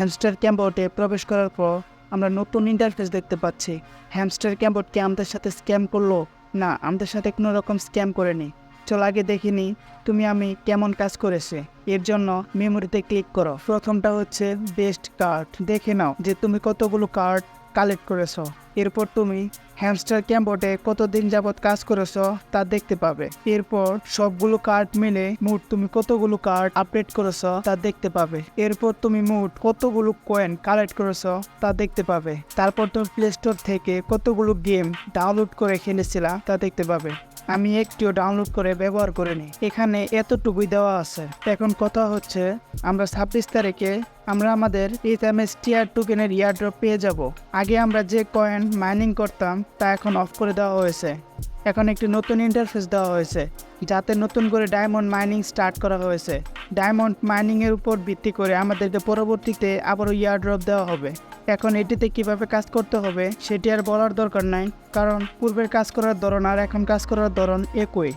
Hamster ক্যাম্পোর্টে প্রবেশ করার পর আমরা নতুন ইন্টারফেস দেখতে পাচ্ছি। হ্যামস্টার ক্যাম্পোর্ট কি আমাদের সাথে স্ক্যাম করল? না, আমাদের সাথে কোনো রকম স্ক্যাম করেনি। চল আগে দেখিনি তুমি আমি কেমন কাজ করেছে? এর জন্য মেমোরিতে ক্লিক করো। প্রথমটা হচ্ছে বেস্ট কার্ড দেখে নাও যে তুমি কতগুলো কার্ড কালেক্ট করেছ। এরপর তুমি হ্যামস্টার ক্যাম্পটে কতদিন যাবৎ কাজ করেছ তা দেখতে পাবে। এরপর সবগুলো কার্ড মিলে মোট তুমি কতগুলো কার্ড আপডেট করেছ তা দেখতে পাবে। এরপর তুমি মোট কতগুলো কয়েন কালেক্ট করেছ তা দেখতে পাবে। তারপর তুমি প্লে স্টোর থেকে কতগুলো গেম ডাউনলোড করে খেলেছিলা তা দেখতে পাবে। আমি একটিও ডাউনলোড করে ব্যবহার করিনি। এখানে এতটুকুই দেওয়া আছে। এখন কথা হচ্ছে, আমরা ছাব্বিশ তারিখে আমরা আমাদের এইচএমএস টিয়ার টোকেনের ইয়ারড্রপ পেয়ে যাব। আগে আমরা যে কয়েন মাইনিং করতাম, তা এখন অফ করে দেওয়া হয়েছে। এখন একটি নতুন ইন্টারফেস দেওয়া হয়েছে, যাতে নতুন করে ডায়মন্ড মাইনিং স্টার্ট করা হয়েছে। ডায়মন্ড মাইনিংয়ের উপর ভিত্তি করে আমাদেরকে পরবর্তীতে আবারও ইয়ারড্রপ দেওয়া হবে। এখন এটিতে কীভাবে কাজ করতে হবে, সেটি আর বলার দরকার নাই, কারণ পূর্বের কাজ করার ধরন আর এখন কাজ করার ধরন একই।